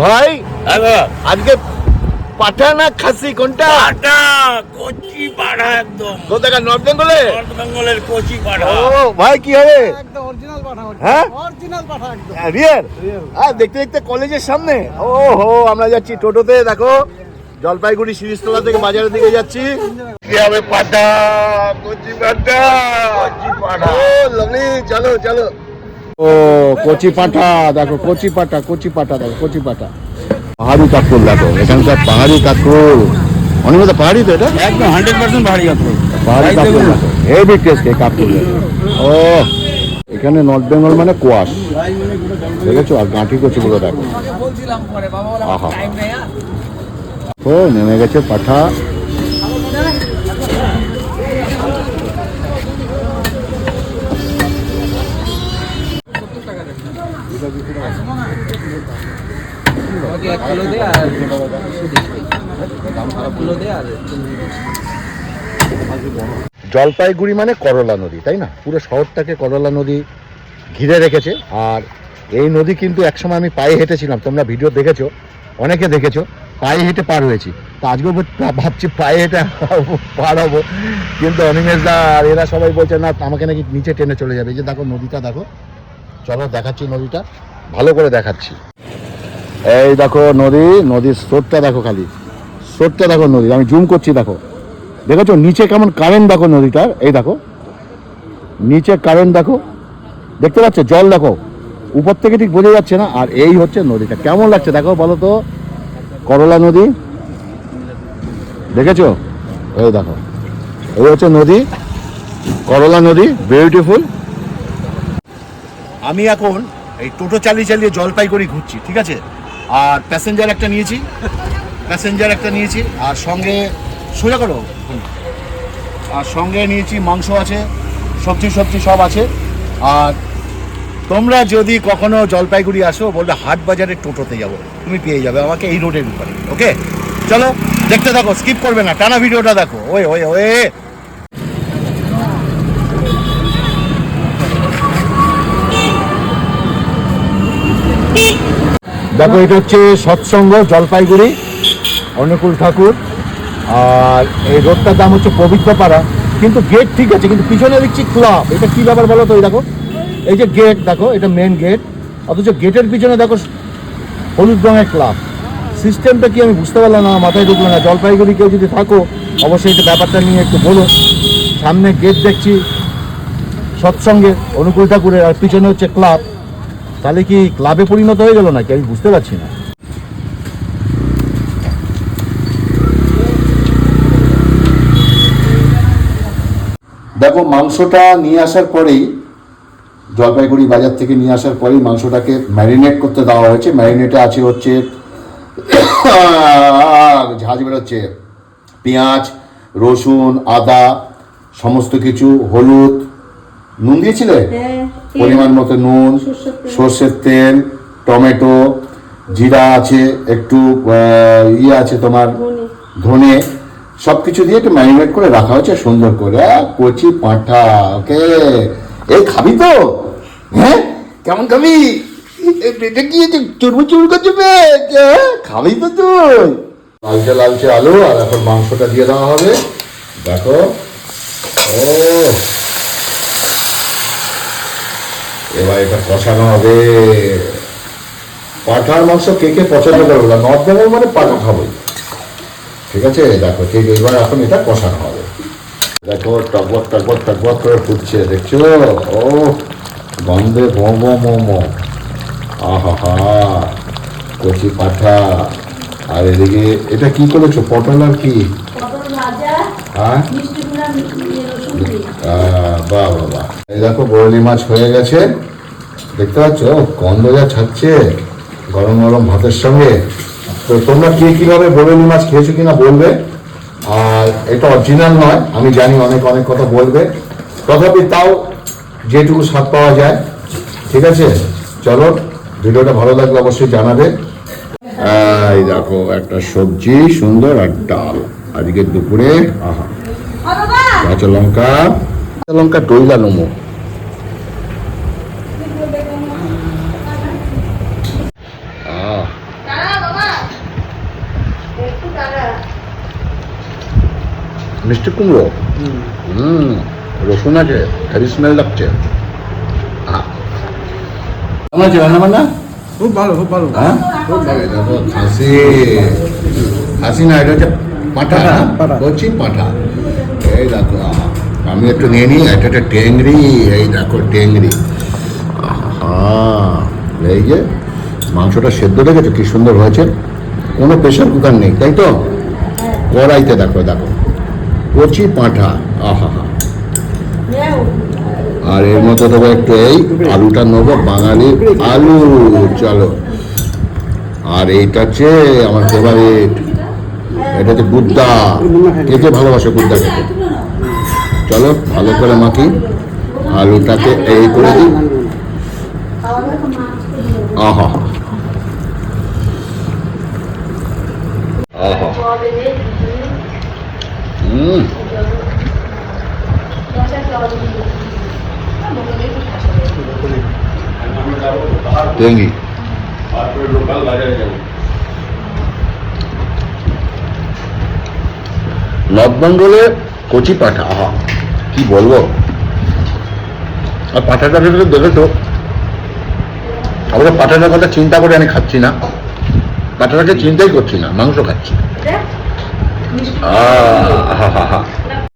ভাই হ্যাঁ আজকে পাঠা না খাসি কোনটা? পাটা কচি পাড়া একদম। কোথাকার নর্থ বেঙ্গলে নর্থ বেঙ্গলের কচি পাড়া। ও ভাই কি হবে? একদম অরিজিনাল পাঠা হ্যাঁ? অরিজিনাল পাঠা একদম। রিয়ার আর দেখতে দেখতে কলেজের সামনে? ও হো আমরা যাচ্ছি টোটোতে দেখো জলপাইগুড়ি শিরিষতলা থেকে বাজারের দিকে যাচ্ছি। কি হবে পাঠা? কচি পাটা কচি পাটা ও লভলি চলো চলো। ও কচি পাটা দেখো কচি পাটা কচি পাটা দেখো কচি পাটা পাহাড়ি কাকুর দেখো এখানকার পাহাড়ি কাকুর অনেক পাহাড়ি তো এটা? একদম হান্ড্রেড পার্সেন্ট ভারী কাপড় পাহাড়ি কাকুর দেখো হেভি টেস্ট এই কাকুর ও এখানে নর্থ বেঙ্গল মানে কোয়াশ। দেখেছ? আর গাঁঠি কচুগুলো দেখো। আহা। ও নেমে গেছে পাঠা। জলপাইগুড়ি মানে করলা নদী, তাই না? পুরো শহরটাকে করলা নদী ঘিরে রেখেছে। আর এই নদী কিন্তু একসময় আমি পায়ে হেঁটেছিলাম, তোমরা ভিডিও দেখেছ, অনেকে দেখেছ, পায়ে হেঁটে পার হয়েছি। তা আজকেও ভাবছি পায়ে হেঁটে পার হব। কিন্তু অনিমেষ দা আর এরা সবাই বলছে, না, আমাকে নাকি নিচে টেনে চলে যাবে। এই যে দেখো নদীটা, দেখো। চলো দেখাচ্ছি নদীটা। ভালো করে দেখাচ্ছি। এই দেখো নদী, নদীর স্রোতটা দেখো খালি। স্রোতটা দেখো নদী, আমি জুম করছি দেখো। দেখেছ? নিচে কেমন কারেন্ট দেখো নদীটার? এই দেখো। নিচে কারেন্ট দেখো। দেখতে পাচ্ছ? জল দেখো। উপর থেকে ঠিক বোঝা যাচ্ছে না, আর এই হচ্ছে নদীটা। কেমন লাগছে দেখো বলো তো? করলা নদী। দেখেছ? এই দেখো। এই হচ্ছে নদী। করলা নদী বিউটিফুল আমি এখন এই টোটো চালিয়ে চালিয়ে জলপাইগুড়ি ঘুরছি, ঠিক আছে? আর প্যাসেঞ্জার একটা নিয়েছি। প্যাসেঞ্জার একটা নিয়েছি। আর সঙ্গে সোজা করো। আর সঙ্গে নিয়েছি মাংস আছে, সবজি সবজি সব আছে। আর তোমরা যদি কখনো জলপাইগুড়ি আসো, বলবে হাট বাজারে টোটোতে যাব। তুমি পেয়ে যাবে আমাকে এই রোডের উপরে ওকে চলো, দেখতে থাকো স্কিপ করবে না। টানা ভিডিওটা দেখো। ওয়ে ওয়ে ওয়ে। দেখো, এটা হচ্ছে সৎসঙ্গ, জলপাইগুড়ি, অনুকূল ঠাকুর। আর এই রোডটার দাম হচ্ছে পবিত্রপাড়া। কিন্তু গেট ঠিক আছে, কিন্তু পিছনে দেখছি ক্লাব এটা কি ব্যাপার বলো তো, এই দেখো। এই যে গেট দেখো, এটা মেন গেট অথচ গেটের পিছনে দেখো, হলুদ রঙের ক্লাব সিস্টেমটা কি আমি বুঝতে পারলাম না, মাথায় ঢুকলো না। জলপাইগুড়ি কেউ যদি থাকো, অবশ্যই এটা ব্যাপারটা নিয়ে একটু বলো। সামনে গেট দেখছি, সৎসঙ্গে, অনুকূল ঠাকুরের, আর পিছনে হচ্ছে ক্লাব তাহলে কি ক্লাবে পরিণত হয়ে গেল নাকি? আমি বুঝতে পারছি না। দেখো মাংসটা নিয়ে আসার পরেই জলপাইগুড়ি বাজার থেকে নিয়ে আসার পরেই মাংসটাকে ম্যারিনেট করতে দেওয়া হয়েছে। ম্যারিনেটে আছে হচ্ছে ঝাঁজ বেরোচ্ছে। পেঁয়াজ রসুন আদা সমস্ত কিছু হলুদ। নুন দিয়েছিলে? হ্যাঁ, পরিমাণ মতো নুন সর্ষের তেল। টমেটো জিরা আছে একটু ইয়ে আছে তোমার ধনে। সব কিছু দিয়ে একটু ম্যারিনেট করে রাখা হয়েছে সুন্দর করে। কচি পাঁঠা ওকে? এই খাবি তো? হ্যাঁ? কেমন খাবি? এটা কি চুরমু চুর করছে বে? খাবি তো তুই। লালচে লালচে আলু আর এখন মাংসটা দিয়ে দেওয়া হবে। দেখো। ও। এবার এটা কষানো হবে। পাঠার মাংস কে কে পছন্দ করবে না? নর্থ বেঙ্গল মানে পাঠা খাব। ঠিক আছে? দেখো ঠিক এবার এখন এটা কষানো হবে। দেখো টকবক টকবক টকবক করে ফুটছে দেখছ? ও গন্ধে মোমো মোমো আহা কচি পাঠা। আর এদিকে এটা কি করেছ? পটল আর কি? হ্যাঁ? বাহ বাহ। এই দেখো বরলি মাছ হয়ে গেছে। দেখতে পাচ্ছ? গন্ধ যা ছাড়ছে গরম গরম ভাতের সঙ্গে। তো তোমরা কে কীভাবে বরলি মাছ খেয়েছো কিনা বলবে? আর এটা অরিজিনাল নয়, আমি জানি অনেক অনেক কথা বলবে। তথাপি তাও যেটুকু স্বাদ পাওয়া যায়। ঠিক আছে? চলো, ভিডিওটা ভালো লাগলে অবশ্যই জানাবে। এই দেখো, একটা সবজি, সুন্দর, আর ডাল। আজকে দুপুরে, আহা, কাঁচা লঙ্কা লঙ্কা ডইলা নমো। মিষ্টি কুমড়ো? হুম রসুন আছে হেভি স্মেল লাগছে। কেমন খুব ভালো খুব ভালো। হ্যাঁ? খুব ভালো। খাসি। খাসি না পাঠা বলছি পাঠা। এই দেখো আমি একটু নিয়ে নিই, এটা একটা টেংরি, এই দেখো টেংরি। আহা, এই যে মাংসটা সেদ্ধ দেখেছ? কি সুন্দর হয়েছে। কোনো প্রেশার কুকার নেই, তাই তো? কড়াইতে দেখো দেখো। কচি পাঁঠা, আহা, হা। আর এর মতো দেবো একটু এই আলুটা নেব, বাঙালি আলু। চলো। আর এইটা হচ্ছে আমার ফেভারিট এটা হচ্ছে গুদ্দা কে কে ভালোবাসে গুদ্দা খেতে? চলো, ভালো করে মাখি। আলুটাকে এই করে দিই। আহা। আহা। হুম নর্থবেঙ্গলে কচি পাঠা, আহা। কি বলব? আর পাঠাটা ভেতরে দেখেছ? আমরা পাঠাটার কথা চিন্তা করে আমি খাচ্ছি না। পাঠাটাকে চিন্তাই করছি না মাংস খাচ্ছি। আহা হা হা।